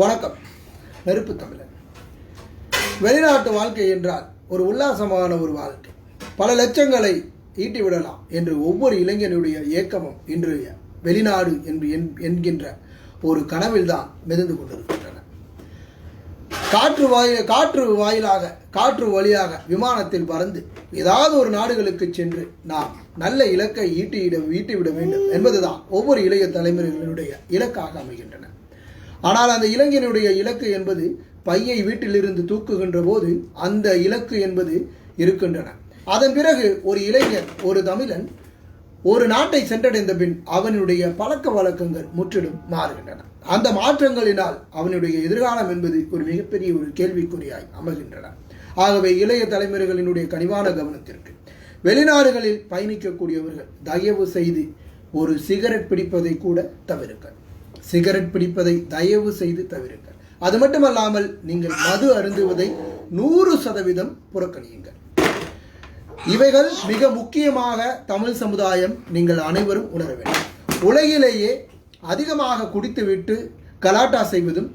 வணக்கம். நெருப்பு தமிழன் வெளிநாட்டு வாழ்க்கை என்றால் ஒரு உல்லாசமான ஒரு வாழ்க்கை. பல லட்சங்களை ஈட்டி விடலாம் என்று ஒவ்வொரு இளைஞனுடைய இயக்கமும் இன்று வெளிநாடு என்று என்- என்கின்ற ஒரு கனவில்தான் மிதந்து கொண்டிருக்கின்றன. காற்று வாயில காற்று வாயிலாக காற்று வழியாக விமானத்தில் பறந்து ஏதாவது ஒரு நாடுகளுக்கு சென்று நாம் நல்ல இலக்கை ஈட்டியிட ஈட்டிவிட வேண்டும் என்பதுதான் ஒவ்வொரு இளைய தலைமுறைகளினுடைய இலக்காக அமைகின்றன. ஆனால் அந்த இளைஞனுடைய இலக்கு என்பது பையை வீட்டிலிருந்து தூக்குகின்ற போது அந்த இலக்கு என்பது இருக்கின்றன. அதன் பிறகு ஒரு இளைஞன் ஒரு தமிழன் ஒரு நாட்டை சென்றடைந்த பின் அவனுடைய பழக்க வழக்கங்கள் முற்றிலும் மாறுகின்றன. அந்த மாற்றங்களினால் அவனுடைய எதிர்காலம் என்பது ஒரு மிகப்பெரிய ஒரு கேள்விக்குறியாய் அமைகின்றன. ஆகவே இளைய தலைமுறைகளினுடைய கனிவான கவனத்திற்கு வெளிநாடுகளில் பயணிக்கக்கூடியவர்கள் தயவு செய்து ஒரு சிகரெட் பிடிப்பதை கூட தவிருங்கள் சிகரெட் பிடிப்பதை தயவு செய்து தவிருங்கள். அது மட்டுமல்லாமல் நீங்கள் மது அருந்துவதை நூறு சதவீதம் புறக்கணியுங்கள். இவைகள் மிக முக்கியமாக தமிழ் சமுதாயம் நீங்கள் அனைவரும் உணர வேண்டும். உலகிலேயே அதிகமாக குடித்துவிட்டு கலாட்டா செய்வதும்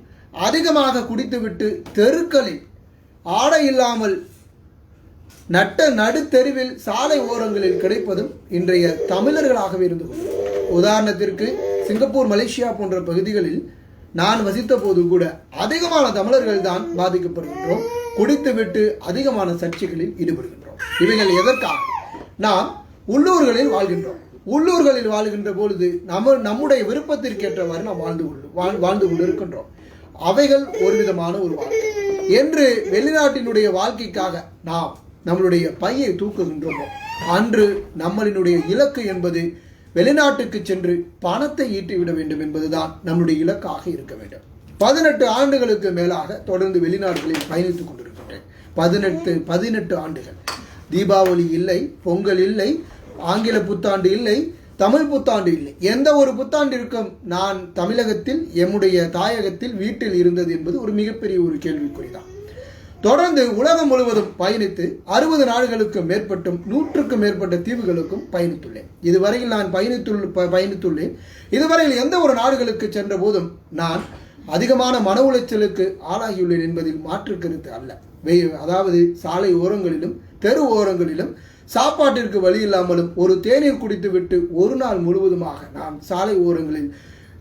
அதிகமாக குடித்துவிட்டு தெருக்களில் ஆடை இல்லாமல் நட்ட நடுத்தெருவில் சாலை ஓரங்களில் கிடைப்பதும் இன்றைய தமிழர்களாகவே இருந்து உதாரணத்திற்கு சிங்கப்பூர் மலேசியா போன்ற பகுதிகளில் நான் வசித்த போது கூட அதிகமான தமிழர்கள் தான் பாதிக்கப்படுகின்றோம். குடித்துவிட்டு அதிகமான சர்ச்சைகளில் ஈடுபடுகின்றோம். இவைகள் எதற்காக? நாம் உள்ளூர்களில் வாழ்கின்றோம். உள்ளூர்களில் வாழ்கின்ற பொழுது நம்ம நம்முடைய விருப்பத்திற்கேற்றவாறு நாம் வாழ்ந்து கொண்டு வாழ்- வாழ்ந்து கொண்டு இருக்கின்றோம் அவைகள் ஒரு விதமான ஒரு வாழ்க்கை. என்று வெளிநாட்டினுடைய வாழ்க்கைக்காக நாம் நம்மளுடைய பையை தூக்குகின்றோமோ அன்று நம்மளினுடைய இலக்கு என்பது வெளிநாட்டுக்கு சென்று பணத்தை ஈட்டிவிட வேண்டும் என்பதுதான் நம்முடைய இலக்காக இருக்க வேண்டும். பதினெட்டு ஆண்டுகளுக்கு மேலாக தொடர்ந்து வெளிநாடுகளில் பயணித்துக் கொண்டிருக்கின்றேன். பதினெட்டு பதினெட்டு ஆண்டுகள். தீபாவளி இல்லை பொங்கல் இல்லை ஆங்கில புத்தாண்டு இல்லை தமிழ் புத்தாண்டு இல்லை. எந்த ஒரு புத்தாண்டிற்கும் நான் தமிழகத்தில் எம்முடைய தாயகத்தில் வீட்டில் இருந்தது என்பது ஒரு மிகப்பெரிய ஒரு கேள்விக்குறிதான். தொடர்ந்து உலகம் முழுவதும் பயணித்து அறுபது நாடுகளுக்கு மேற்பட்டும் நூற்றுக்கும் மேற்பட்ட தீவுகளுக்கும் பயணித்துள்ளேன். இதுவரையில் நான் பயணித்துள்ள ப- பயணித்துள்ளேன். இதுவரையில் எந்த ஒரு நாடுகளுக்கு சென்ற போதும் நான் அதிகமான மன உளைச்சலுக்கு ஆளாகியுள்ளேன் என்பதில் மாற்று கருத்து அல்ல. வெய்- அதாவது சாலை ஓரங்களிலும் தெரு ஓரங்களிலும் சாப்பாட்டிற்கு வழி இல்லாமலும் ஒரு தேநீர் குடித்துவிட்டு ஒரு நாள் முழுவதுமாக நான் சாலை ஓரங்களில்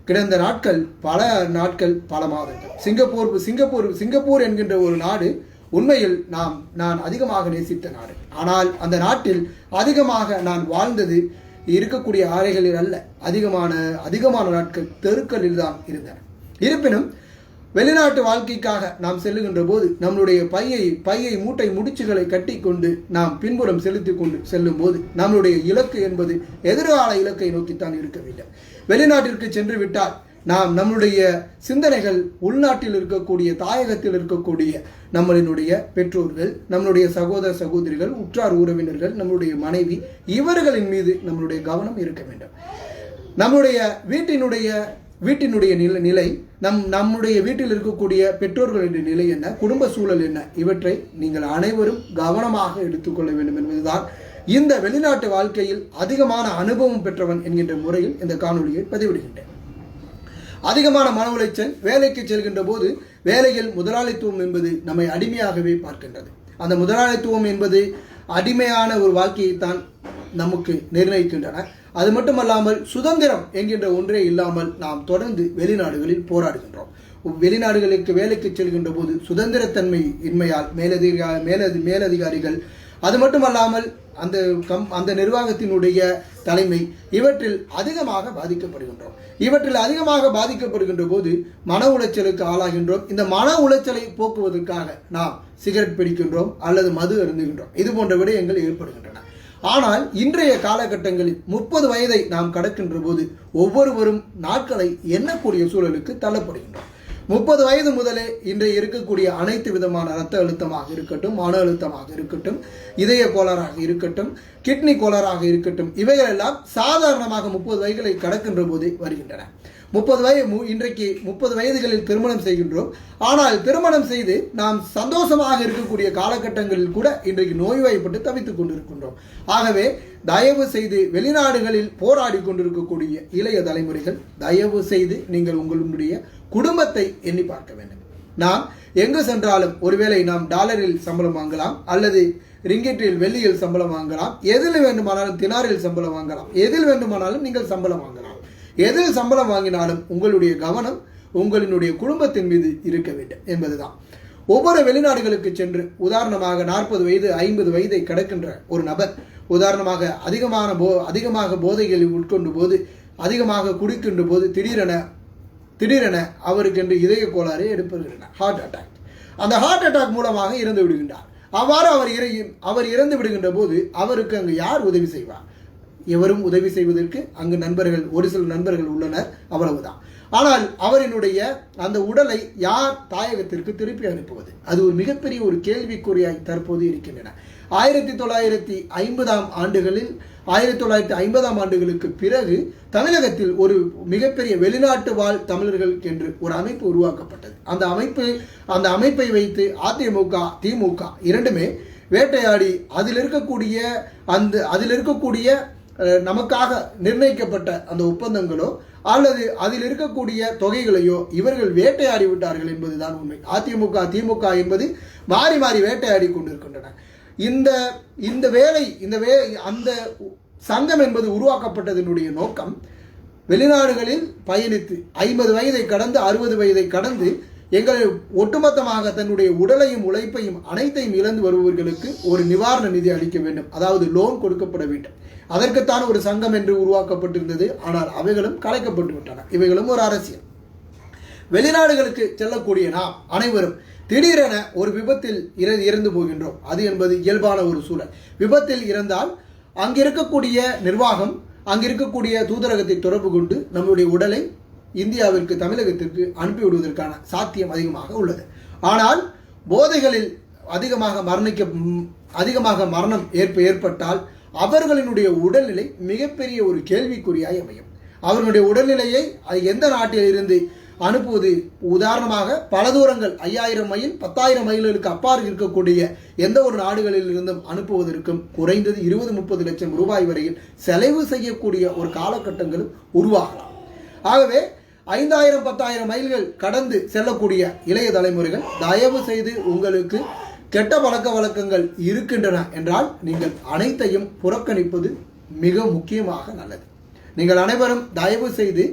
கிடந்த நாட்கள் பல நாட்கள் பல மாதங்கள் சிங்கப்பூர் சிங்கப்பூர் சிங்கப்பூர் என்கின்ற ஒரு நாடு உண்மையில் நாம் நான் அதிகமாக நேசித்த நாடு. ஆனால் அந்த நாட்டில் அதிகமாக நான் வாழ்ந்தது இருக்கக்கூடிய ஆலைகளில் அல்ல. அதிகமான அதிகமான நாட்கள் தெருக்களில் தான் இருந்தன. இருப்பினும் வெளிநாட்டு வாழ்க்கைக்காக நாம் செல்லுகின்ற போது நம்மளுடைய பையை பையை மூட்டை முடிச்சுகளை கட்டிக்கொண்டு நாம் பின்புறம் செலுத்தி கொண்டு செல்லும் போது நம்மளுடைய இலக்கு என்பது எதிர்கால இலக்கை நோக்கித்தான் இருக்க வேண்டும். வெளிநாட்டிற்கு சென்று விட்டால் நாம் நம்மளுடைய சிந்தனைகள் உள்நாட்டில் இருக்கக்கூடிய தாயகத்தில் இருக்கக்கூடிய நம்மளினுடைய பெற்றோர்கள் நம்மளுடைய சகோதர சகோதரிகள் உற்றார் உறவினர்கள் நம்மளுடைய மனைவி இவர்களின் மீது நம்மளுடைய கவனம் இருக்க வேண்டும். நம்முடைய வீட்டினுடைய வீட்டினுடைய நிலை நிலை நம் நம்முடைய வீட்டில் இருக்கக்கூடிய பெற்றோர்களுடைய நிலை என்ன குடும்ப சூழல் என்ன இவற்றை நீங்கள் அனைவரும் கவனமாக எடுத்துக்கொள்ள வேண்டும் என்பதுதான் இந்த வெளிநாட்டு வாழ்க்கையில் அதிகமான அனுபவம் பெற்றவன் என்கின்ற முறையில் இந்த காணொலியை பதிவிடுகின்றேன். அதிகமான மன உளைச்சல் வேலைக்கு செல்கின்ற போது வேலையில் முதலாளித்துவம் என்பது நம்மை அடிமையாகவே பார்க்கின்றது. அந்த முதலாளித்துவம் என்பது அடிமையான ஒரு வாழ்க்கையைத்தான் நமக்கு நிர்ணயிக்கின்றன. அது மட்டுமல்லாமல் சுதந்திரம் என்கின்ற ஒன்றே இல்லாமல் நாம் தொடர்ந்து வெளிநாடுகளில் போராடுகின்றோம். வெளிநாடுகளுக்கு வேலைக்கு செல்கின்ற போது சுதந்திரத்தன்மை இன்மையால் மேலதிகா மேலதி மேலதிகாரிகள் அது மட்டுமல்லாமல் அந்த கம் அந்த நிர்வாகத்தினுடைய தலைமை இவற்றில் அதிகமாக பாதிக்கப்படுகின்றோம். இவற்றில் அதிகமாக பாதிக்கப்படுகின்ற போது மன உளைச்சலுக்கு ஆளாகின்றோம். இந்த மன உளைச்சலை போக்குவதற்காக நாம் சிகரெட் பிடிக்கின்றோம் அல்லது மது அருந்துகின்றோம். இது போன்ற விடயங்கள் ஏற்படுகின்றன. ஆனால் இன்றைய காலகட்டங்களில் முப்பது வயதை நாம் கடக்கின்ற போது ஒவ்வொருவரும் நாட்களை எண்ணக்கூடிய சூழலுக்கு தள்ளப்படுகின்றோம். முப்பது வயது முதலே இன்றைய இருக்கக்கூடிய அனைத்து விதமான இரத்த அழுத்தமாக இருக்கட்டும் மன அழுத்தமாக இருக்கட்டும் இதய கோளாறாக இருக்கட்டும் கிட்னி கோளாறாக இருக்கட்டும் இவைகளெல்லாம் சாதாரணமாக முப்பது வயதுகளை கடக்கின்ற போதே வருகின்றன. முப்பது வயது மு- இன்றைக்கு முப்பது வயதுகளில் திருமணம் செய்கின்றோம். ஆனால் திருமணம் செய்து நாம் சந்தோஷமாக இருக்கக்கூடிய காலகட்டங்களில் கூட இன்றைக்கு நோய்வாய்ப்பட்டு தவித்துக் கொண்டிருக்கின்றோம். ஆகவே தயவு செய்து வெளிநாடுகளில் போராடி கொண்டிருக்கக்கூடிய இளைய தலைமுறைகள் தயவு செய்து நீங்கள் உங்களுடைய குடும்பத்தை எண்ணி பார்க்க வேண்டும். நாம் எங்கு சென்றாலும் ஒருவேளை நாம் டாலரில் சம்பளம் வாங்கலாம் அல்லது ரிங்கெட்டில் வெள்ளியில் சம்பளம் வாங்கலாம் எதில் வேண்டுமானாலும் தினாரில் சம்பளம் வாங்கலாம் எதில் வேண்டுமானாலும் நீங்கள் சம்பளம் வாங்கலாம். எதில் சம்பளம் வாங்கினாலும் உங்களுடைய கவனம் உங்களினுடைய குடும்பத்தின் மீது இருக்க வேண்டும் என்பதுதான். ஒவ்வொரு வெளிநாடுகளுக்கு சென்று உதாரணமாக நாற்பது வயது ஐம்பது வயதை கடக்கின்ற ஒரு நபர் உதாரணமாக அதிகமான போ அதிகமாக போதைகளை உட்கொண்டு போது அதிகமாக குடிக்கின்ற போது திடீரென திடீரென அவருக்கென்று இதய கோளாறு எடுப்படுகின்றன ஹார்ட் அட்டாக் அந்த ஹார்ட் அட்டாக் மூலமாக இறந்து விடுகின்றார். அவ்வாறு அவர் இறை அவர் இறந்து விடுகின்ற போது அவருக்கு அங்கு யார் உதவி செய்வார்? எவரும் உதவி செய்வதற்கு அங்கு நண்பர்கள் ஒரு சில நண்பர்கள் உள்ளனர் அவ்வளவுதான். ஆனால் அவரினுடைய அந்த உடலை யார் தாயகத்திற்கு திருப்பி அனுப்புவது? அது ஒரு மிகப்பெரிய ஒரு கேள்விக்குறியாய் தற்போது இருக்கின்றன. ஆயிரத்தி தொள்ளாயிரத்தி ஐம்பதாம் ஆண்டுகளில் ஆயிரத்தி தொள்ளாயிரத்தி ஐம்பதாம் ஆண்டுகளுக்கு பிறகு தமிழகத்தில் ஒரு மிகப்பெரிய வெளிநாட்டு வாழ் தமிழர்கள் என்று ஒரு அமைப்பு உருவாக்கப்பட்டது. அந்த அமைப்பு அந்த அமைப்பை வைத்து அதிமுக திமுக இரண்டுமே வேட்டையாடி அதில் இருக்கக்கூடிய அந்த அதில் இருக்கக்கூடிய நமக்காக நிர்ணயிக்கப்பட்ட அந்த ஒப்பந்தங்களோ அல்லது அதில் இருக்கக்கூடிய தொகைகளையோ இவர்கள் வேட்டையாடி விட்டார்கள் என்பதுதான் உண்மை. அதிமுக திமுக என்பது மாறி மாறி வேட்டையாடி கொண்டிருக்கின்றன. இந்த இந்த வேலை இந்த வே அந்த சங்கம் என்பது உருவாக்கப்பட்டதனுடைய நோக்கம் வெளிநாடுகளில் பயணித்து ஐம்பது வயதை கடந்து அறுபது வயதை கடந்து எங்களை ஒட்டுமொத்தமாக தன்னுடைய உடலையும் உழைப்பையும் அனைத்தையும் இழந்து வருபவர்களுக்கு ஒரு நிவாரண நிதி அளிக்க வேண்டும். அதாவது லோன் கொடுக்கப்பட வேண்டும். அதற்குத்தான் ஒரு சங்கம் என்று உருவாக்கப்பட்டிருந்தது. ஆனால் அவைகளும் கலைக்கப்பட்டு விட்டன. இவைகளும் ஒரு அரசியல். வெளிநாடுகளுக்கு செல்லக்கூடிய நாம் அனைவரும் திடீரென ஒரு விபத்தில் இற இறந்து போகின்றோம். அது என்பது இயல்பான ஒரு சூழல். விபத்தில் இறந்தால் அங்கிருக்கக்கூடிய நிர்வாகம் அங்கிருக்கக்கூடிய தூதரகத்தை தொடர்பு கொண்டு நம்முடைய உடலை இந்தியாவிற்கு தமிழகத்திற்கு அனுப்பிவிடுவதற்கான சாத்தியம் அதிகமாக உள்ளது. ஆனால் போதைகளில் அதிகமாக மரணிக்க அதிகமாக மரணம் ஏற்ப ஏற்பட்டால் அவர்களினுடைய உடல்நிலை மிகப்பெரிய ஒரு கேள்விக்குறியாய் அமையும். அவர்களுடைய உடல்நிலையை அது எந்த நாட்டில் இருந்து அனுப்புவது? உதாரணமாக பல தூரங்கள் ஐயாயிரம் மைல் பத்தாயிரம் மைல்களுக்கு அப்பால் இருக்கக்கூடிய எந்த ஒரு நாடுகளில் இருந்தும் அனுப்புவதற்கும் குறைந்தது இருபது முப்பது லட்சம் ரூபாய் வரையில் செலவு செய்யக்கூடிய ஒரு காலகட்டங்களும் உருவாகலாம். ஆகவே ஐந்தாயிரம் பத்தாயிரம் மைல்கள் கடந்து செல்லக்கூடிய இளைய தலைமுறைகள் தயவு செய்து உங்களுக்கு கெட்ட பழக்க வழக்கங்கள் இருக்கின்றன என்றால் நீங்கள் அனைத்தையும் புறக்கணிப்பது மிக முக்கியமாக நல்லது. நீங்கள் அனைவரும் தயவு செய்து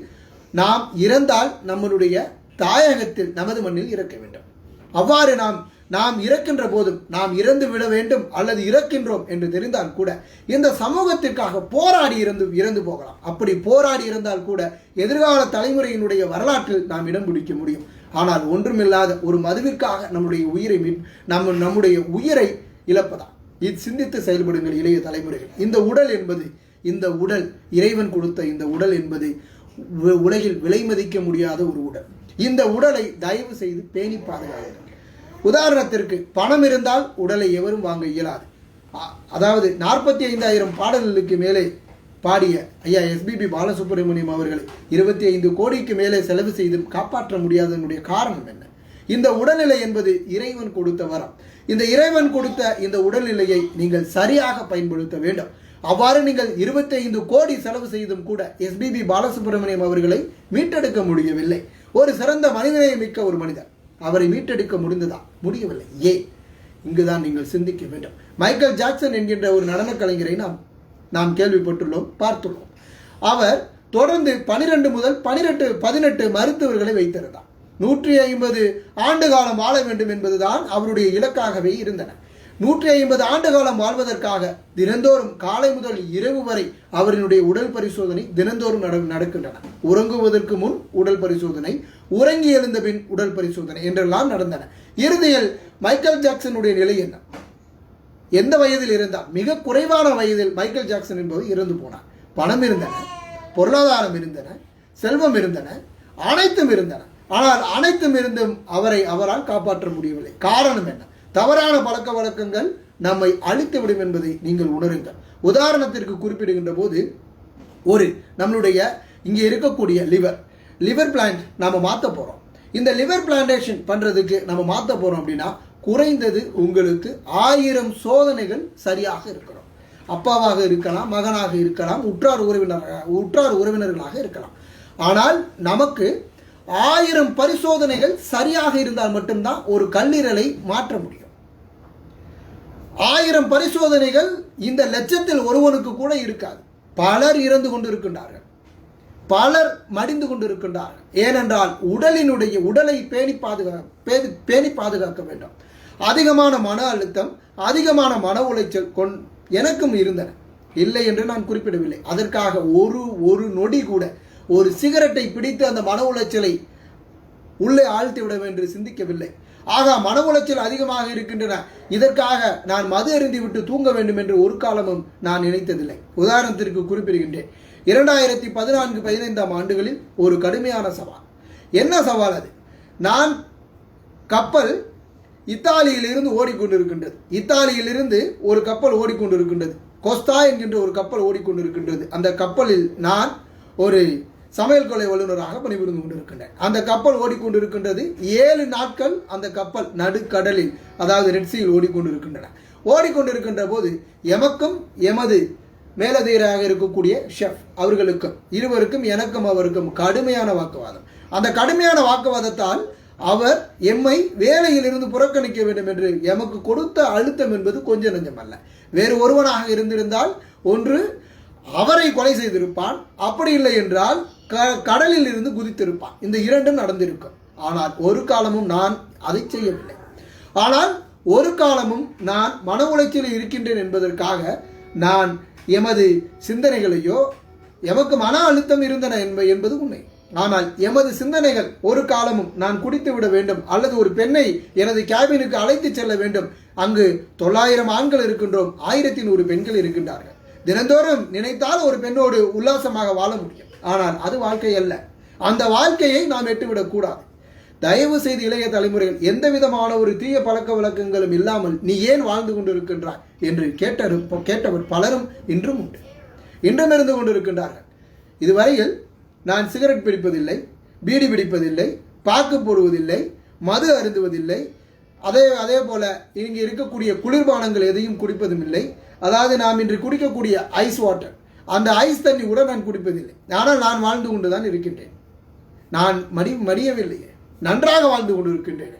நாம் இறந்தால் நம்மளுடைய தாயகத்தில் நமது மண்ணில் இறக்க வேண்டும். அவ்வாறு நாம் நாம் இறக்கின்ற போதும் நாம் இறந்து விட வேண்டும் அல்லது இறக்கின்றோம் என்று தெரிந்தால் கூட இந்த சமூகத்திற்காக போராடி இருந்து இறந்து போகலாம். அப்படி போராடி இருந்தால் கூட எதிர்கால தலைமுறையினுடைய வரலாற்றில் நாம் இடம் பிடிக்க முடியும். ஆனால் ஒன்றுமில்லாத ஒரு மதுவிற்காக நம்முடைய உயிரை நம்ம நம்முடைய உயிரை இழப்பதா இது சிந்தித்து செயல்படுங்கள் இளைய தலைமுறைகள். இந்த உடல் என்பது இந்த உடல் இறைவன் கொடுத்த இந்த உடல் என்பது உலகில் விலை மதிக்க முடியாத ஒரு உடல். இந்த உடலை தயவு செய்து பேணி பாதுகாக்கிறது உதாரணத்திற்கு பணம் இருந்தால் உடலை எவரும் வாங்க இயலாது. அதாவது நாற்பத்தி ஐந்தாயிரம் பாடல்களுக்கு மேலே பாடிய ஐயா எஸ்பிபி பாலசுப்ரமணியம் அவர்களை இருபத்தி ஐந்து கோடிக்கு மேலே செலவு செய்தும் காப்பாற்ற முடியாததனுடைய காரணம் என்ன? இந்த உடல்நிலை என்பது இறைவன் கொடுத்த வரம். இந்த இறைவன் கொடுத்த இந்த உடல்நிலையை நீங்கள் சரியாக பயன்படுத்த வேண்டும். அவ்வாறு நீங்கள் 25 கோடி செலவு செய்தும் கூட எஸ்பிபி பாலசுப்ரமணியம் அவர்களை மீட்டெடுக்க முடியவில்லை. ஒரு சிறந்த மனிதனை மிக்க ஒரு மனிதர் அவரை மீட்டெடுக்க முடிந்ததா? முடியவில்லை. ஏ இங்குதான் நீங்கள் சிந்திக்க வேண்டும். மைக்கேல் ஜாக்சன் என்கின்ற ஒரு நடனக் கலைஞரை நாம் நாம் கேள்விப்பட்டுள்ளோம் பார்த்துள்ளோம். அவர் தொடர்ந்து பனிரெண்டு முதல் பனிரெண்டு பதினெட்டு மருத்துவர்களை வைத்திருந்தார். நூற்றி ஐம்பது ஆண்டு காலம் வாழ வேண்டும் என்பதுதான் அவருடைய இலக்காகவே இருந்தன. நூற்றி ஐம்பது ஆண்டு காலம் வாழ்வதற்காக தினந்தோறும் காலை முதல் இரவு வரை அவரினுடைய உடல் பரிசோதனை தினந்தோறும் நட நடக்கின்றன. உறங்குவதற்கு முன் உடல் பரிசோதனை உறங்கி எழுந்த பின் உடல் பரிசோதனை என்றெல்லாம் நடந்தன. இறுதியில் மைக்கேல் ஜாக்சனுடைய நிலை என்ன? எந்த வயதில் இருந்தால் மிக குறைவான வயதில் மைக்கேல் ஜாக்சன் என்பது இறந்து போனார் பணம் இருந்தன பொருளாதாரம் இருந்தன செல்வம் இருந்தன அனைத்தும் இருந்தன. ஆனால் அனைத்தும் இருந்தும் அவரை அவரால் காப்பாற்ற முடியவில்லை. காரணம் என்ன? தவறான பழக்க வழக்கங்கள் நம்மை அழித்துவிடும் என்பதை நீங்கள் உணருங்கள். உதாரணத்திற்கு குறிப்பிடுகின்ற போது ஒரு நம்மளுடைய இங்கே இருக்கக்கூடிய லிவர் லிவர் பிளான்ட் நம்ம மாற்ற போகிறோம் இந்த லிவர் பிளான்டேஷன் பண்ணுறதுக்கு நம்ம மாற்ற போகிறோம் அப்படின்னா குறைந்தது உங்களுக்கு ஆயிரம் சோதனைகள் சரியாக இருக்கணும். அப்பாவாக இருக்கலாம் மகனாக இருக்கலாம் உற்றார் உறவினர் உற்றார் உறவினர்களாக இருக்கலாம். ஆனால் நமக்கு ஆயிரம் பரிசோதனைகள் சரியாக இருந்தால் மட்டும்தான் ஒரு கல்லீரலை மாற்ற முடியும். ஆயிரம் பரிசோதனைகள் இந்த லட்சத்தில் ஒருவனுக்கு கூட இருக்காது. பலர் இறந்து கொண்டிருக்கின்றார்கள். பலர் மடிந்து கொண்டிருக்கின்றார்கள் ஏனென்றால் உடலினுடைய உடலை பேணி பாதுகா பேணி- பேணி பாதுகாக்க வேண்டும். அதிகமான மன அழுத்தம் அதிகமான மன உளைச்சல் கொண் எனக்கும் இருந்தன. இல்லை என்று நான் குறிப்பிடவில்லை. அதற்காக ஒரு ஒரு நொடி கூட ஒரு சிகரெட்டை பிடித்து அந்த மன உளைச்சலை உள்ளே ஆழ்த்தி விட என்று சிந்திக்கவில்லை. ஆகா மன உளைச்சல் அதிகமாக இருக்கின்றன. இதற்காக நான் மது அருந்தி விட்டு தூங்க வேண்டும் என்று ஒரு காலமும் நான் நினைத்ததில்லை. உதாரணத்திற்கு குறிப்பிடுகின்றேன். இரண்டாயிரத்தி பதினான்கு பதினைந்தாம் ஆண்டுகளில் ஒரு கடுமையான சவால். என்ன சவால் அது? நான் கப்பல் இத்தாலியிலிருந்து ஓடிக்கொண்டிருக்கின்றது. இத்தாலியிலிருந்து ஒரு கப்பல் ஓடிக்கொண்டிருக்கின்றது. கோஸ்தா என்கின்ற ஒரு கப்பல் ஓடிக்கொண்டிருக்கின்றது. அந்த கப்பலில் நான் ஒரு சமையல் கொலை வல்லுநராக பணிபுரிந்து கொண்டிருக்கின்றேன். அந்த கப்பல் ஓடிக்கொண்டிருக்கின்றது ஏழு நாட்கள் அந்த கப்பல் நடுக்கடலில் அதாவது ரெட்சியில் ஓடிக்கொண்டிருக்கின்றன. ஓடிக்கொண்டிருக்கின்ற போது எமக்கும் எமது மேலதிகராக இருக்கக்கூடிய ஷெஃப் அவர்களுக்கும் இருவருக்கும் எனக்கும் அவருக்கும் கடுமையான வாக்குவாதம். அந்த கடுமையான வாக்குவாதத்தால் அவர் எம்மை வேலையிலிருந்து புறக்கணிக்க வேண்டும் என்று எமக்கு கொடுத்த அழுத்தம் என்பது கொஞ்சம் நஞ்சமல்ல வேறு ஒருவனாக இருந்திருந்தால் ஒன்று அவரை கொலை செய்திருப்பான். அப்படி இல்லை என்றால் க கடலில் இருந்து குதித்திருப்பான். இந்த இரண்டும் நடந்திருக்கும். ஆனால் ஒரு காலமும் நான் அதை செய்யவில்லை. ஆனால் ஒரு காலமும் நான் மன உளைச்சலில் இருக்கின்றேன் என்பதற்காக நான் எமது சிந்தனைகளையோ எமக்கு மன அழுத்தம் இருந்தன என்ப என்பது உண்மை. ஆனால் எமது சிந்தனைகள் ஒரு காலமும் நான் குடித்து விட வேண்டும் அல்லது ஒரு பெண்ணை எனது கேபினுக்கு அழைத்து செல்ல வேண்டும். அங்கு தொள்ளாயிரம் ஆண்கள் இருக்கின்றோம் ஆயிரத்தி நூறு பெண்கள் இருக்கின்றார்கள். தினந்தோறும் நினைத்தால் ஒரு பெண்ணோடு உல்லாசமாக வாழ முடியும். ஆனால் அது வாழ்க்கை அல்ல. அந்த வாழ்க்கையை நாம் எட்டுவிடக்கூடாது தயவு செய்து இளைய தலைமுறைகள் எந்த விதமான ஒரு தீய பழக்க வழக்கங்களும் இல்லாமல் நீ ஏன் வாழ்ந்து கொண்டிருக்கின்றாய்? என்று கேட்ட கேட்டவர் பலரும் இன்றும் உண்டு. இன்றும் இருந்து கொண்டிருக்கின்றார்கள். இதுவரையில் நான் சிகரெட் பிடிப்பதில்லை பீடி பிடிப்பதில்லை பாக்கு போடுவதில்லை மது அருந்துவதில்லை அதே அதே போல இங்கே இருக்கக்கூடிய குளிர்பானங்கள் எதையும் குடிப்பதும் இல்லை அதாவது நாம் இன்று குடிக்கக்கூடிய ஐஸ் வாட்டர் அந்த ஐஸ் தண்ணி கூட நான் குடிப்பதில்லை. ஆனால் நான் வாழ்ந்து கொண்டு தான் இருக்கின்றேன். நான் மடி மடியவில்லையே. நன்றாக வாழ்ந்து கொண்டிருக்கின்றேன்.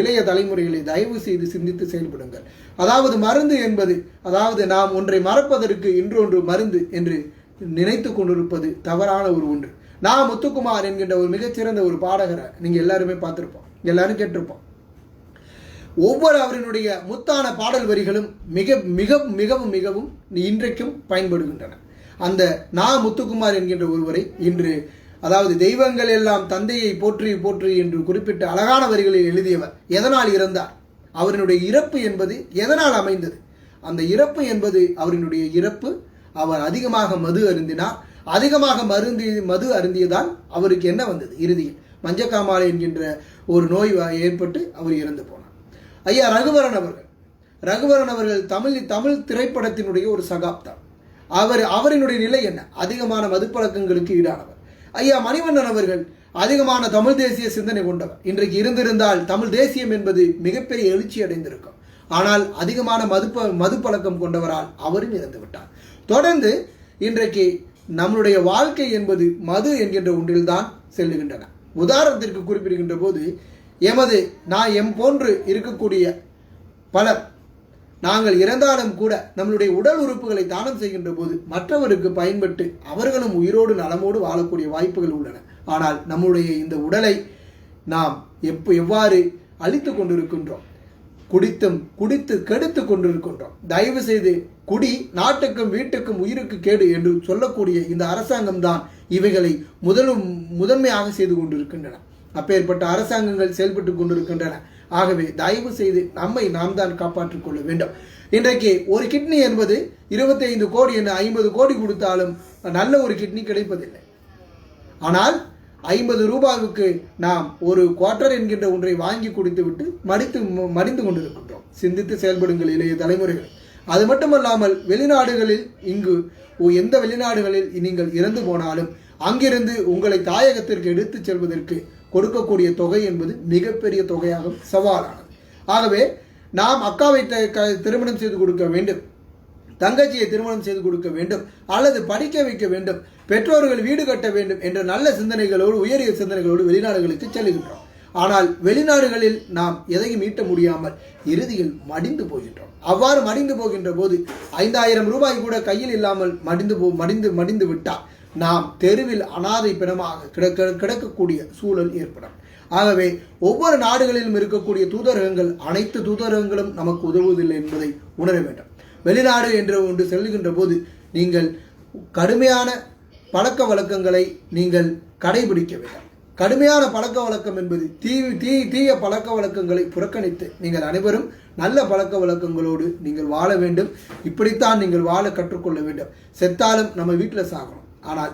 இளைய தலைமுறைகளை தயவு செய்து சிந்தித்து செயல்படுங்கள். அதாவது மருந்து என்பது அதாவது நாம் ஒன்றை மறப்பதற்கு இன்றொன்று மருந்து என்று நினைத்து கொண்டிருப்பது தவறான ஒரு ஒன்று. நான் முத்துக்குமார் என்கின்ற ஒரு மிகச்சிறந்த ஒரு பாடகரை நீங்கள் எல்லாருமே பார்த்துருப்போம். எல்லாரும் கேட்டிருப்போம். ஒவ்வொரு அவரினுடைய முத்தான பாடல் வரிகளும் மிக மிக மிகவும் மிகவும் இன்றைக்கும் பயன்படுகின்றன. அந்த நா. முத்துக்குமார் என்கின்ற ஒருவரை இன்று அதாவது தெய்வங்கள் எல்லாம் தந்தையை போற்றி போற்றி என்று குறிப்பிட்ட அழகான வரிகளில் எழுதியவர் எதனால் இறந்தார்? அவரினுடைய இறப்பு என்பது எதனால் அமைந்தது? அந்த இறப்பு என்பது அவரினுடைய இறப்பு. அவர் அதிகமாக மது அருந்தினார். அதிகமாக மருந்தி மது அருந்தியதால் அவருக்கு என்ன வந்தது? இறுதியில் மஞ்சக்காமாலை என்கின்ற ஒரு நோய் ஏற்பட்டு அவர் இறந்து போனார். ஐயா ரகுவரன் அவர்கள். ரகுவரன் அவர்கள் தமிழ் தமிழ் திரைப்படத்தினுடைய ஒரு சகாப்தம். அவர் அவரினுடைய நிலை என்ன? அதிகமான மதுப்பழக்கங்களுக்கு ஈடானவர். ஐயா மணிவண்ணன் அவர்கள் அதிகமான தமிழ் தேசிய சிந்தனை கொண்டவர். இன்றைக்கு இருந்திருந்தால் தமிழ் தேசியம் என்பது மிகப்பெரிய எழுச்சி அடைந்திருக்கும். ஆனால் அதிகமான மதுப்ப மது பழக்கம் கொண்டவரால் அவரும் இறந்து விட்டார். தொடர்ந்து இன்றைக்கு நம்மளுடைய வாழ்க்கை என்பது மது என்கின்ற ஒன்றில்தான் செல்லுகின்றன. உதாரணத்திற்கு குறிப்பிடுகின்ற போது எமது நான் எம் போன்று இருக்கக்கூடிய பலர் நாங்கள் இறந்தாலும் கூட நம்மளுடைய உடல் உறுப்புகளை தானம் செய்கின்ற போது மற்றவருக்கு பயன்பட்டு அவர்களும் உயிரோடு நலமோடு வாழக்கூடிய வாய்ப்புகள் உள்ளன. ஆனால் நம்முடைய இந்த உடலை நாம் எப்போ எவ்வாறு அழித்து கொண்டிருக்கின்றோம்? குடித்தும் குடித்து கெடுத்து கொண்டிருக்கின்றோம். தயவு செய்து குடி நாட்டுக்கும் வீட்டுக்கும் உயிருக்கு கேடு என்று சொல்லக்கூடிய இந்த அரசாங்கம் தான் இவைகளை முதலும் முதன்மையாக செய்து கொண்டிருக்கின்றன. அப்பேற்பட்ட அரசாங்கங்கள் செயல்பட்டு கொண்டிருக்கின்றன. ஆகவே தயவு செய்து நம்மை நாம் தான் காப்பாற்றிக் கொள்ள வேண்டும். இன்றைக்கு ஒரு கிட்னி என்பது 25 கோடி என்று ஐம்பது கோடி கொடுத்தாலும் நல்ல ஒரு கிட்னி கிடைப்பதில்லை. ஆனால் ஐம்பது ரூபாவுக்கு நாம் ஒரு குவார்ட்டர் என்கின்ற ஒன்றை வாங்கி கொடுத்துவிட்டு மடித்து மடிந்து கொண்டிருக்கின்றோம். சிந்தித்து செயல்படுங்கள் இளைய தலைமுறைகள். அது மட்டுமல்லாமல் வெளிநாடுகளில் இங்கு எந்த வெளிநாடுகளில் நீங்கள் இறந்து போனாலும் அங்கிருந்து உங்களை தாயகத்திற்கு எடுத்துச் செல்வதற்கு கொடுக்கக்கூடிய தொகை என்பது மிகப்பெரிய தொகையாகும் சவாலானது. ஆகவே நாம் அக்காவை த- க- திருமணம் செய்து கொடுக்க வேண்டும். தங்கச்சியை திருமணம் செய்து கொடுக்க வேண்டும். அல்லது படிக்க வைக்க வேண்டும். பெற்றோர்கள் வீடு கட்ட வேண்டும் என்ற நல்ல சிந்தனைகளோடு உயரிய சிந்தனைகளோடு வெளிநாடுகளுக்கு செல்கின்றோம். ஆனால் வெளிநாடுகளில் நாம் எதையும் ஈட்ட முடியாமல் இறுதியில் மடிந்து போகின்றோம். அவ்வாறு மடிந்து போகின்ற போது ஐந்தாயிரம் ரூபாய் கூட கையில் இல்லாமல் மடிந்து போ மடிந்து மடிந்து விட்டால் நாம் தெருவில் அனாதை பிணமாக கிடக்க கிடக்கக்கூடிய சூழல் ஏற்படும். ஆகவே ஒவ்வொரு நாடுகளிலும் இருக்கக்கூடிய தூதரகங்கள் அனைத்து தூதரகங்களும் நமக்கு உதவுவதில்லை என்பதை உணர வேண்டும். வெளிநாடு என்று ஒன்று செல்கின்ற போது நீங்கள் கடுமையான பழக்க வழக்கங்களை நீங்கள் கடைபிடிக்க வேண்டும். கடுமையான பழக்க வழக்கம் என்பது தீ தீ தீய பழக்க வழக்கங்களை புறக்கணித்து நீங்கள் அனைவரும் நல்ல பழக்க வழக்கங்களோடு நீங்கள் வாழ வேண்டும். இப்படித்தான் நீங்கள் வாழ கற்றுக்கொள்ள வேண்டும். செத்தாலும் நம்ம வீட்டில் சாகணும். ஆனால்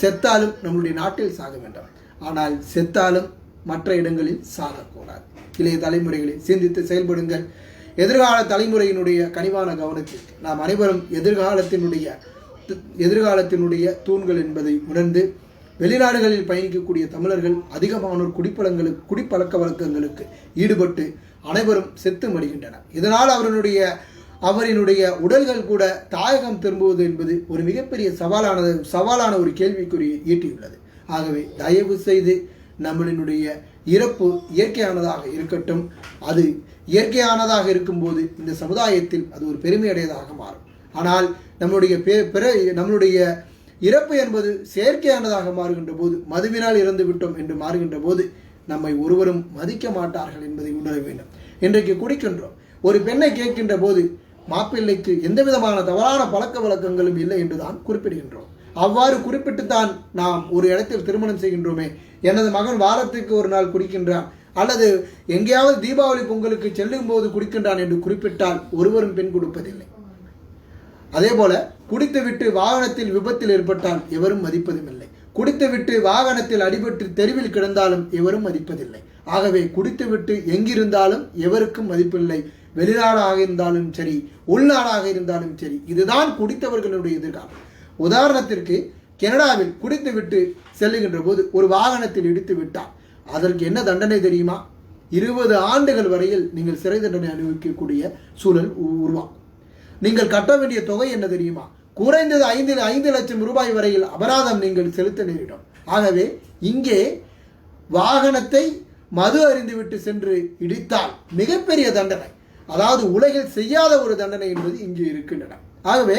செத்தாலும் நம்முடைய நாட்டில் சாக வேண்டாம். ஆனால் செத்தாலும் மற்ற இடங்களில் சாகக்கூடாது. இளைய தலைமுறைகளை சிந்தித்து செயல்படுங்கள். எதிர்கால தலைமுறையினுடைய கனிவான கவனத்திற்கு நாம் அனைவரும் எதிர்காலத்தினுடைய எதிர்காலத்தினுடைய தூண்கள் என்பதை உணர்ந்து வெளிநாடுகளில் பயணிக்கக்கூடிய தமிழர்கள் அதிகமானோர் குடிப்பழங்களுக்கு குடிப்பழக்க வழக்கங்களுக்கு ஈடுபட்டு அனைவரும் செத்து மடிகின்றனர். இதனால் அவர்களுடைய அவரினுடைய உடல்கள் கூட தாயகம் திரும்புவது என்பது ஒரு மிகப்பெரிய சவாலானது சவாலான ஒரு கேள்விக்குறியை ஈட்டியுள்ளது. ஆகவே தயவு செய்து நம்மளினுடைய இறப்பு இயற்கையானதாக இருக்கட்டும். அது இயற்கையானதாக இருக்கும்போது இந்த சமுதாயத்தில் அது ஒரு பெருமையடையதாக மாறும். ஆனால் நம்மளுடைய பிற நம்மளுடைய இறப்பு என்பது செயற்கையானதாக மாறுகின்ற போது மதுவினால் இறந்து விட்டோம் என்று மாறுகின்ற போது நம்மை ஒருவரும் மதிக்க மாட்டார்கள் என்பதை உணர வேண்டும். இன்றைக்கு குடிக்கின்றோம். ஒரு பெண்ணை கேட்கின்ற போது மாப்பிள்ளைக்கு எந்த விதமான தவறான பழக்க வழக்கங்களும் இல்லை என்றுதான் குறிப்பிடுகின்றோம். அவ்வாறு குறிப்பிட்டுத்தான் நாம் ஒரு இடத்தில் திருமணம் செய்கின்றோமே. எனது மகன் வாரத்துக்கு ஒரு நாள் குடிக்கின்றான். அல்லது எங்கேயாவது தீபாவளி பொங்கலுக்கு செல்லும் போது குடிக்கின்றான் என்று குறிப்பிட்டால் ஒருவரும் பெண் கொடுப்பதில்லை. அதே போல குடித்துவிட்டு வாகனத்தில் விபத்தில் ஏற்பட்டால் எவரும் மதிப்பதும் இல்லை குடித்துவிட்டு வாகனத்தில் அடிபட்டு தெருவில் கிடந்தாலும் எவரும் மதிப்பதில்லை. ஆகவே குடித்துவிட்டு எங்கிருந்தாலும் எவருக்கும் மதிப்பில்லை. வெளிநாடாக இருந்தாலும் சரி உள்நாடாக இருந்தாலும் சரி இதுதான் குடித்தவர்களுடைய எதிர்காலம். உதாரணத்திற்கு கனடாவில் குடித்துவிட்டு செல்லுகின்ற போது ஒரு வாகனத்தில் இடித்து விட்டால் அதற்கு என்ன தண்டனை தெரியுமா? இருபது ஆண்டுகள் வரையில் நீங்கள் சிறை தண்டனை அனுபவிக்கக்கூடிய சூழல் உ- உருவாகும். நீங்கள் கட்ட வேண்டிய தொகை என்ன தெரியுமா? குறைந்தது ஐந்து ஐந்து லட்சம் ரூபாய் வரையில் அபராதம் நீங்கள் செலுத்த நேரிடும். ஆகவே இங்கே வாகனத்தை மது அறிந்துவிட்டு சென்று இடித்தால் மிகப்பெரிய தண்டனை. அதாவது உலகில் செய்யாத ஒரு தண்டனை என்பது இங்கே இருக்கின்றன. ஆகவே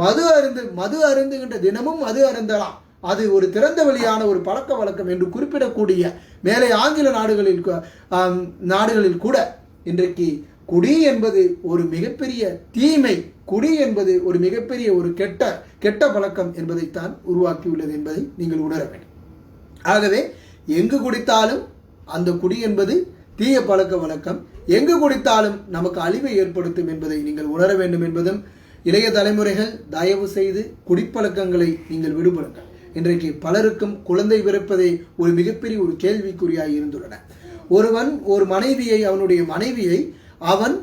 மது அருந்து மது அருந்துகின்ற தினமும் மது அருந்தலாம். அது ஒரு திறந்த வெளியான ஒரு பழக்க வழக்கம் என்று குறிப்பிடக்கூடிய மேலே ஆங்கில நாடுகளில் நாடுகளில் கூட இன்றைக்கு குடி என்பது ஒரு மிகப்பெரிய தீமை. குடி என்பது ஒரு மிகப்பெரிய ஒரு கெட்ட கெட்ட பழக்கம் என்பதைத்தான் உருவாக்கியுள்ளது என்பதை நீங்கள் உணர வேண்டும். ஆகவே எங்கு குடித்தாலும் அந்த குடி என்பது தீய பழக்க வழக்கம். எங்கு குடித்தாலும் நமக்கு அழிவை ஏற்படுத்தும் என்பதை நீங்கள் உணர வேண்டும் என்பதும் இளைய தலைமுறைகள் தயவு செய்து குடிப்பழக்கங்களை நீங்கள் விடுபடுங்கள். இன்றைக்கு பலருக்கும் குழந்தை பிறப்பதே ஒரு மிகப்பெரிய ஒரு கேள்விக்குறியாய் இருந்துள்ளன. ஒருவன் ஒரு மனைவியை அவனுடைய மனைவியை அவன்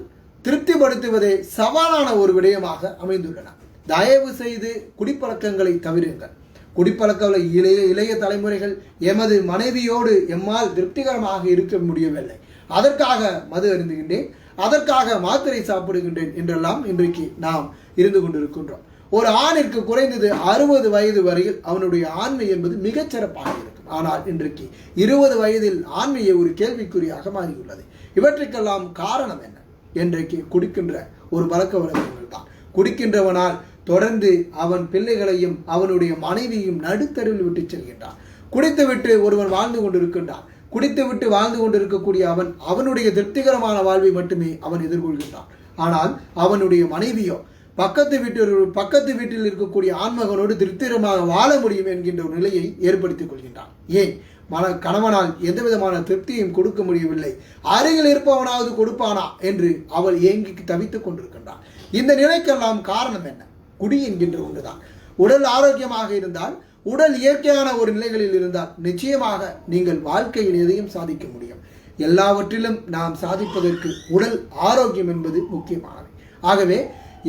திருப்திப்படுத்துவதே சவாலான ஒரு விடயமாக அமைந்துள்ளன. தயவு செய்து குடிப்பழக்கங்களை தவிருங்கள். குடிப்பழக்கங்களை இளைய இளைய தலைமுறைகள் எமது மனைவியோடு எம்மால் திருப்திகரமாக இருக்க முடியவில்லை. அதற்காக மது அருந்துகின்றேன் அதற்காக மாத்திரை சாப்பிடுகின்றேன் என்றெல்லாம் இன்றைக்கு நாம் இருந்து கொண்டிருக்கின்றோம். ஒரு ஆணிற்கு குறைந்தது அறுபது வயது வரையில் அவனுடைய ஆண்மை என்பது மிகச் சிறப்பாக இருக்கும். ஆனால் இன்றைக்கு இருபது வயதில் ஆண்மையை ஒரு கேள்விக்குறியாக மாறியுள்ளது. இவற்றுக்கெல்லாம் காரணம் என்ன? இன்றைக்கு குடிக்கின்ற ஒரு பழக்க வழக்கங்கள் தான். குடிக்கின்றவனால் தொடர்ந்து அவன் பிள்ளைகளையும் அவனுடைய மனைவியையும் நடுத்தருவில் விட்டு செல்கின்றான். குடித்துவிட்டு ஒருவன் வாழ்ந்து கொண்டிருக்கின்றான். குடித்துவிட்டு வாழ்ந்து கொண்டிருக்கக்கூடிய அவன் அவனுடைய திருப்திகரமான வாழ்வை மட்டுமே அவன் எதிர்கொள்கின்றான். ஆனால் அவனுடைய மனைவியோ பக்கத்து வீட்டில் பக்கத்து வீட்டில் இருக்கக்கூடிய ஆண்மகனோடு திருப்திகரமாக வாழ முடியும் என்கின்ற ஒரு நிலையை ஏற்படுத்திக் கொள்கின்றான். ஏன்? மன கணவனால் எந்த விதமான திருப்தியும் கொடுக்க முடியவில்லை. அருகில் இருப்பவனாவது கொடுப்பானா என்று அவள் ஏங்கி தவித்துக் கொண்டிருக்கின்றான். இந்த நிலைக்கெல்லாம் காரணம் என்ன? குடி என்கின்ற ஒன்றுதான். உடல் ஆரோக்கியமாக இருந்தால் உடல் இயற்கையான ஒரு நிலைகளில் இருந்தால் நிச்சயமாக நீங்கள் வாழ்க்கையில் எதையும் சாதிக்க முடியும். எல்லாவற்றிலும் நாம் சாதிப்பதற்கு உடல் ஆரோக்கியம் என்பது முக்கியமானது. ஆகவே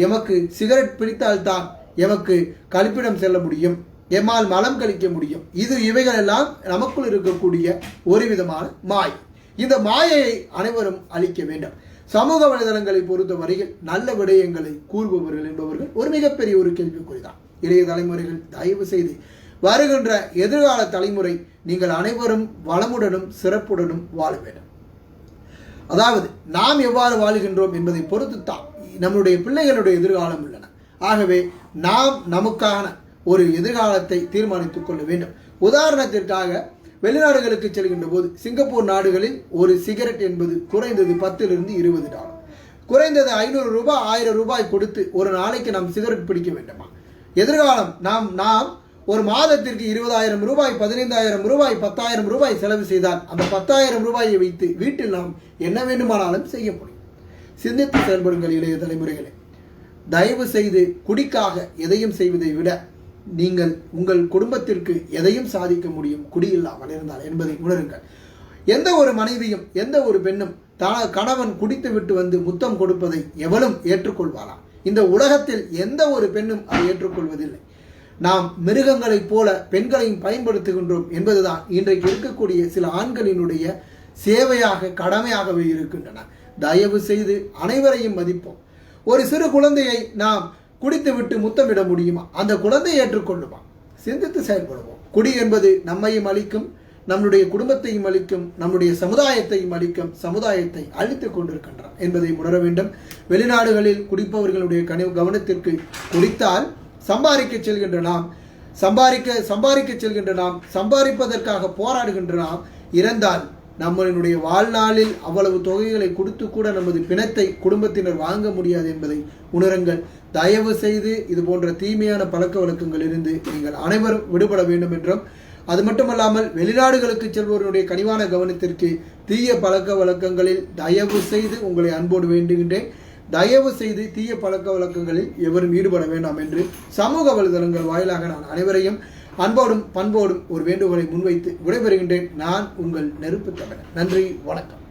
எமக்கு சிகரெட் பிடித்தால்தான் எமக்கு கழிப்பிடம் செல்ல முடியும் எம்மால் மலம் கழிக்க முடியும். இது இவைகளெல்லாம் நமக்குள் இருக்கக்கூடிய ஒரு விதமான மாய். இந்த மாயையை அனைவரும் அழிக்க வேண்டும். சமூக வலைதளங்களை பொறுத்த வரையில் நல்ல விடயங்களை கூறுபவர்கள் என்பவர்கள் ஒரு மிகப்பெரிய ஒரு கேள்விக்குறிதான். இளைய தலைமுறைகள் தயவு செய்து வருகின்ற எதிர்கால தலைமுறை நீங்கள் அனைவரும் வளமுடனும் சிறப்புடனும் வாழ வேண்டும். அதாவது நாம் எவ்வாறு வாழுகின்றோம் என்பதை பொறுத்துத்தான் நம்முடைய பிள்ளைகளுடைய எதிர்காலம் உள்ளன. ஆகவே நாம் நமக்கான ஒரு எதிர்காலத்தை தீர்மானித்துக் கொள்ள வேண்டும். உதாரணத்திற்காக வெளிநாடுகளுக்கு செல்கின்ற போது சிங்கப்பூர் நாடுகளில் ஒரு சிகரெட் என்பது குறைந்தது பத்திலிருந்து இருபது டாலர். குறைந்தது ஐநூறு ரூபாய் ஆயிரம் ரூபாய் கொடுத்து ஒரு நாளைக்கு நாம் சிகரெட் பிடிக்க வேண்டுமா? எதிர்காலம் நாம் நாம் ஒரு மாதத்திற்கு இருபதாயிரம் ரூபாய் பதினைந்தாயிரம் ரூபாய் பத்தாயிரம் ரூபாய் செலவு செய்தால் அந்த பத்தாயிரம் ரூபாயை வைத்து வீட்டில் நாம் என்ன வேண்டுமானாலும் செய்ய முடியும் சிந்தித்து செயல்படுங்கள் இளைய தலைமுறைகளே. தயவு செய்து குடிக்காக எதையும் செய்வதை விட நீங்கள் உங்கள் குடும்பத்திற்கு எதையும் சாதிக்க முடியும். குடியில்லாமல் இருந்தால் என்பதை உணருங்கள். எந்த ஒரு மனைவியும் எந்த ஒரு பெண்ணும் தன கணவன் குடித்து விட்டு வந்து முத்தம் கொடுப்பதை எவளும் ஏற்றுக்கொள்வாராம் இந்த உலகத்தில் எந்த ஒரு பெண்ணும் அதை ஏற்றுக்கொள்வதில்லை. நாம் மிருகங்களைப் போல பெண்களையும் பயன்படுத்துகின்றோம் என்பதுதான் இன்றைக்கு இருக்கக்கூடிய சில ஆண்களினுடைய சேவையாக கடமையாகவே இருக்கின்றன. தயவு செய்து அனைவரையும் மதிப்போம். ஒரு சிறு குழந்தையை நாம் குடித்துவிட்டு முத்தமிட முடியுமா? அந்த குழந்தை ஏற்றுக்கொள்ளுமா? சிந்தித்து செயல்படுவோம். குடி என்பது நம்மையும் அளிக்கும் நம்முடைய குடும்பத்தையும் அளிக்கும் நம்முடைய சமுதாயத்தையும் அளிக்கும் சமுதாயத்தை அழித்துக் கொண்டிருக்கின்றான் என்பதை உணர வேண்டும். வெளிநாடுகளில் குடிப்பவர்களுடைய கனி கவனத்திற்கு குடித்தால் சம்பாதிக்க செல்கின்ற நாம் சம்பாதிக்க சம்பாதிக்க செல்கின்ற நாம் சம்பாதிப்பதற்காக போராடுகின்ற நாம் இறந்தால் நம்மளுடைய வாழ்நாளில் அவ்வளவு தொகைகளை கொடுத்து கூட நமது பிணத்தை குடும்பத்தினர் வாங்க முடியாது என்பதை உணருங்கள். தயவு செய்து இது போன்ற தீமையான பழக்க வழக்கங்களிலிருந்து நீங்கள் அனைவரும் விடுபட வேண்டும் என்றும் அது மட்டுமல்லாமல் வெளிநாடுகளுக்கு செல்பவர்களுடைய கனிவான கவனத்திற்கு தீய பழக்க வழக்கங்களில் தயவு செய்து உங்களை அன்போடு வேண்டுகின்றேன். தயவு செய்து தீய பழக்க வழக்கங்களில் எவரும் ஈடுபட வேண்டாம் என்று சமூக வலைதளங்கள் வாயிலாக நான் அனைவரையும் அன்போடும் பண்போடும் ஒரு வேண்டுகோளை முன்வைத்து விடைபெறுகின்றேன். நான் உங்கள் நெருப்பு தமிழன். நன்றி வணக்கம்.